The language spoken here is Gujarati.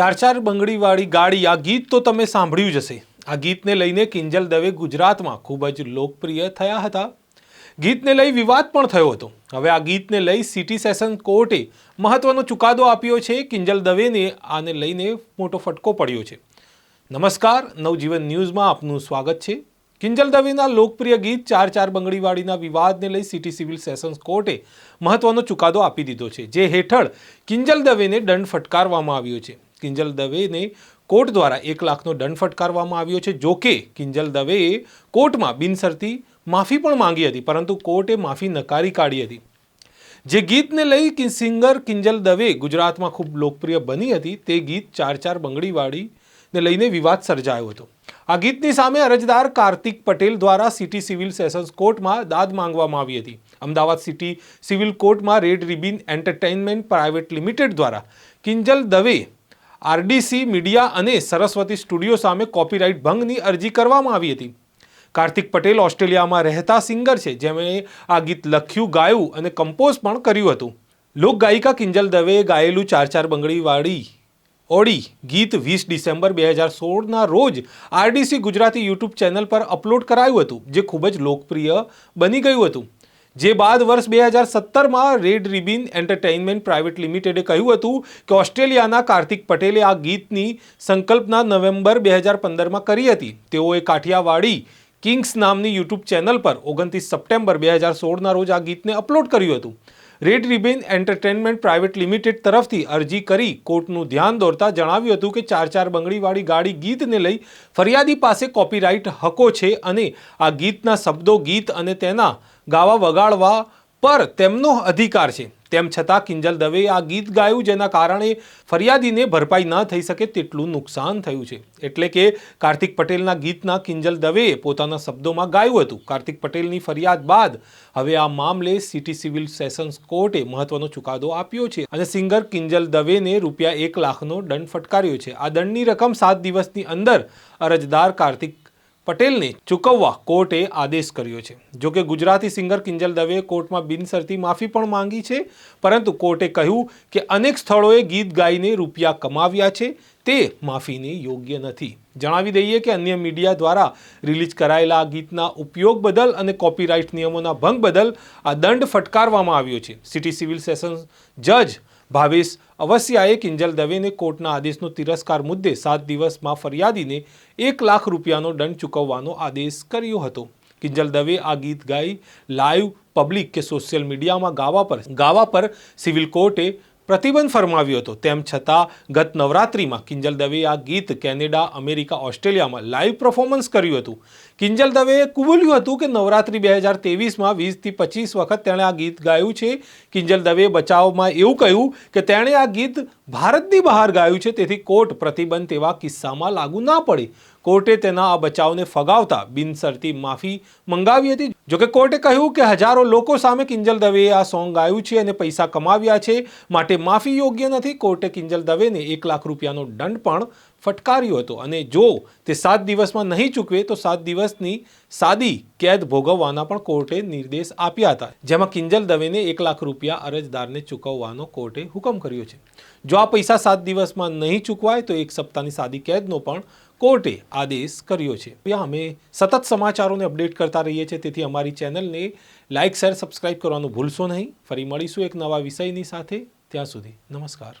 ચાર ચાર બંગડીવાળી ગાડી, આ ગીત તો તમે સાંભળ્યું જ હશે. આ ગીતને લઈને કિંજલ દવે ગુજરાતમાં ખૂબ જ લોકપ્રિય થયા હતા. ગીતને લઈ વિવાદ પણ થયો હતો. હવે આ ગીતને લઈ સિટી સેશન કોર્ટે મહત્વનો ચુકાદો આપ્યો છે. કિંજલ દવેને આને લઈને મોટો ફટકો પડ્યો છે. નમસ્કાર, નવજીવન ન્યૂઝમાં આપનું સ્વાગત છે. કિંજલ દવેના લોકપ્રિય ગીત ચાર ચાર બંગડીવાળીના વિવાદને લઈ સિટી સિવિલ સેશન્સ કોર્ટે મહત્વનો ચુકાદો આપી દીધો છે, જે હેઠળ કિંજલ દવેને દંડ ફટકારવામાં આવ્યો છે. કિંજલ દવેને કોર્ટ દ્વારા એક લાખનો દંડ ફટકારવામાં આવ્યો છે. જો કે કિંજલ દવેએ કોર્ટમાં બિનસરતી માફી પણ માંગી હતી, પરંતુ કોર્ટે માફી નકારી કાઢી હતી. જે ગીતને લઈ સિંગર કિંજલ દવે ગુજરાતમાં ખૂબ લોકપ્રિય બની હતી, તે ગીત ચાર ચાર બંગડીવાળીને લઈને વિવાદ સર્જાયો હતો. આ ગીતની સામે અરજદાર કાર્તિક પટેલ દ્વારા સિટી સિવિલ સેશન્સ કોર્ટમાં દાદ માંગવામાં આવી હતી. અમદાવાદ સિટી સિવિલ કોર્ટમાં Red Ribbon Entertainment Private Limited દ્વારા કિંજલ દવે આરડીસી મીડિયા અને સરસ્વતી સ્ટુડિયો સામે કોપીરાઇટ ભંગની અરજી કરવામાં આવી હતી. કાર્તિક પટેલ ઓસ્ટ્રેલિયામાં રહેતા સિંગર છે. જેમણે આ ગીત લખ્યું, ગાયું અને કમ્પોઝ પણ કર્યું હતું. લોકગાયિકા કિંજલ દવેએ ગાયેલું ચાર ચાર બંગડીવાળી ઓડી ગીત વીસ ડિસેમ્બર બે હજાર સોળના રોજ આરડીસી ગુજરાતી યુટ્યુબ ચેનલ પર અપલોડ કરાયું હતું, જે ખૂબ જ લોકપ્રિય બની ગયું હતું. જે બાદ વર્ષ બે હજાર સત્તરમાં રેડ રિબિન એન્ટરટેઇનમેન્ટ પ્રાઇવેટ લિમિટેડે કહ્યું હતું કે ઓસ્ટ્રેલિયાના કાર્તિક પટેલે આ ગીતની સંકલ્પના નવેમ્બર બે હજાર પંદરમાં કરી હતી. તેઓએ કાઠિયાવાડી કિંગ્સ નામની યુટ્યુબ ચેનલ પર ઓગણત્રીસ સપ્ટેમ્બર બે હજાર સોળના રોજ આ ગીતને અપલોડ કર્યું હતું. Red Ribbon Entertainment Private Limited તરફથી અરજી કરી કોર્ટનું ધ્યાન દોરતા જણાવ્યું હતું કે ચાર ચાર બંગડીવાળી ગાડી ગીતને લઈ ફરિયાદી પાસે કોપીરાઇટ હકો છે અને આ ગીતના શબ્દો ગીત અને તેના ગાવા વગાડવા પર તેમનો અધિકાર છે. તેમ છતાં કિંજલ દવેએ આ ગીત ગાયું જેના કારણે ફરિયાદીને ભરપાઈ ન થઈ શકે તેટલું નુકસાન થયું છે. એટલે કે કાર્તિક પટેલના ગીતના કિંજલ દવેએ પોતાના શબ્દોમાં ગાયું હતું. કાર્તિક પટેલની ફરિયાદ બાદ હવે આ મામલે સિટી સિવિલ સેશન્સ કોર્ટે મહત્વનો ચુકાદો આપ્યો છે અને સિંગર કિંજલ દવેને રૂપિયા એક લાખનો દંડ ફટકાર્યો છે. આ દંડની રકમ સાત દિવસની અંદર અરજદાર કાર્તિક પટેલને ચૂકવવા કોર્ટે આદેશ કર્યો છે. જો કે ગુજરાતી સિંગર કિંજલ દવે કોર્ટમાં બિનશરતી માફી પણ માંગી છે, પરંતુ કોર્ટે કહ્યું કે અનેક સ્થળોએ ગીત ગાઈને રૂપિયા કમાવ્યા છે, તે માફીને યોગ્ય નથી. જણાવી દઈએ કે અન્ય મીડિયા દ્વારા રિલીઝ કરાયેલા આ ગીતના ઉપયોગ બદલ અને કોપીરાઇટ નિયમોના ભંગ બદલ આ દંડ ફટકારવામાં આવ્યો છે. સિટી સિવિલ સેશન્સ જજ ભાવેશ અવસ્યાએ કિંજલ દવેને કોર્ટના આદેશનો તિરસ્કાર મુદ્દે સાત દિવસમાં ફરિયાદીને એક લાખ રૂપિયાનો દંડ ચૂકવવાનો આદેશ કર્યો હતો. કિંજલ દવે આ ગીત ગાઈ, લાઈવ, પબ્લિક કે સોશિયલ મીડિયામાં ગાવા પર ગાવા પર સિવિલ કોર્ટે પ્રતિબંધ ફરમાવ્યો હતો. તેમ છતાં, ગત નવરાત્રિમાં કિંજલ દવેએ આ ગીત કેનેડા, અમેરિકા, ઓસ્ટ્રેલિયામાં લાઈવ પરફોર્મન્સ કર્યું હતું. કિંજલ દવેએ કબૂલ્યું હતું કે નવરાત્રિ બે હજાર તેવીસમાં વીસથી પચીસ વખત તેણે આ ગીત ગાયું છે. કિંજલ દવેએ બચાવમાં એવું કહ્યું કે તેણે આ ગીત ભારતની બહાર ગાયું છે, તેથી કોર્ટ પ્રતિબંધ તેવા કિસ્સામાં લાગુ ના પડે. કોર્ટે તેના આ બચાવને ફગાવતા બિનસરતી માફી મંગાવી હતી. જોકે કોર્ટે કહ્યું કે હજારો લોકો સામે કિંજલ દવેએ આ સોંગ ગાયું છે અને પૈસા કમાવ્યા છે, માટે માફી યોગ્ય નથી. કોર્ટે કિંજલ દવેને એક લાખ રૂપિયાનો દંડ પણ ફટકાર્યો હતો અને જો તે સાત દિવસમાં નહીં ચૂકવે, તો સાત દિવસની સાદી કેદ ભોગવવાના પણ કોર્ટે નિર્દેશ આપ્યા હતા. જેમાં કિંજલ દવેને એક લાખ રૂપિયા અરજદારને ચૂકવવાનો કોર્ટે હુકમ કર્યો છે. જો આ પૈસા સાત દિવસમાં નહીં ચૂકવાય, તો એક સપ્તાહની સાદી કેદનો પણ કોર્ટે આદેશ કર્યો છે. અમે સતત સમાચારોને અપડેટ કરતા રહીએ છીએ, તેથી અમારી ચેનલને લાઇક શેર, સબસ્ક્રાઇબ કરવાનું ભૂલશો નહીં. ફરી મળીશું એક નવા વિષયની સાથે. ત્યાં સુધી નમસ્કાર.